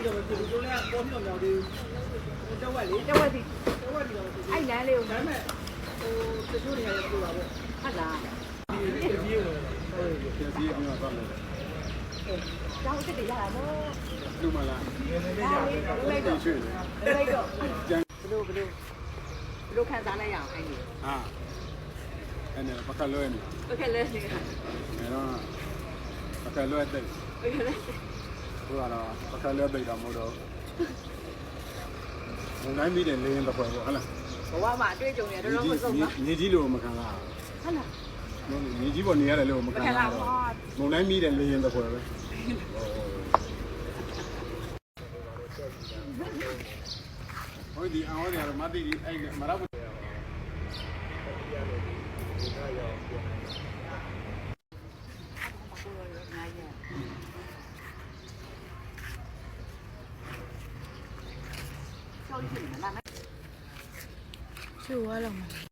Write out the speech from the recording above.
ပြီးတော့ပြုလို့လည်းပေါ်ပြီးတော့ရောက်သေးဘူးတက်ဝက်လေတက်ဝက်ဒီတက်ဝက်ပြီးတော့အဲ့လမ်းလေးကိုဒါပေမဲ့ဟိုတချို့နေရာလည်းပြပါပေါ့ဟုတ်လားဒီပြေးပြေးဝင်ဟုတ်ပြေးပြေးဝင်ပါမယ်ကျောင်းစစ်တွေရတာနော်လူမလားလိုက်တော့လိုက်တော့ကျန်ဘလို့ဘလို့ဘလို့ခံစားလိုက်ရအောင်အဲ့ဒီဟာအဲ့ဒါပကလွဲနေပကလွဲနေအဲ့တော့ပကလွဲတဲ့ပကလွဲ ဟိုကတော့ပကလွဲပိတ်တာမဟုတ်တော့ဘုံတိုင်းပြီးတယ်လေရင်တော့ပေါ့ဟုတ်လားဘဝမှာအတွေ့အကြုံတွေတော်တော်မဆုံးပါညီကြီးလို့မခံလားဟုတ်လားညီကြီးပေါ်နေရတယ်လို့မခံလားဘုံတိုင်းပြီးတယ်လေရင်တော့ပေါ့ပဲဟိုဒီအော်ရမတိအဲ့မရဘူးဆောင်းဖြစ်နေလား ရှိုးရလောက်မှာ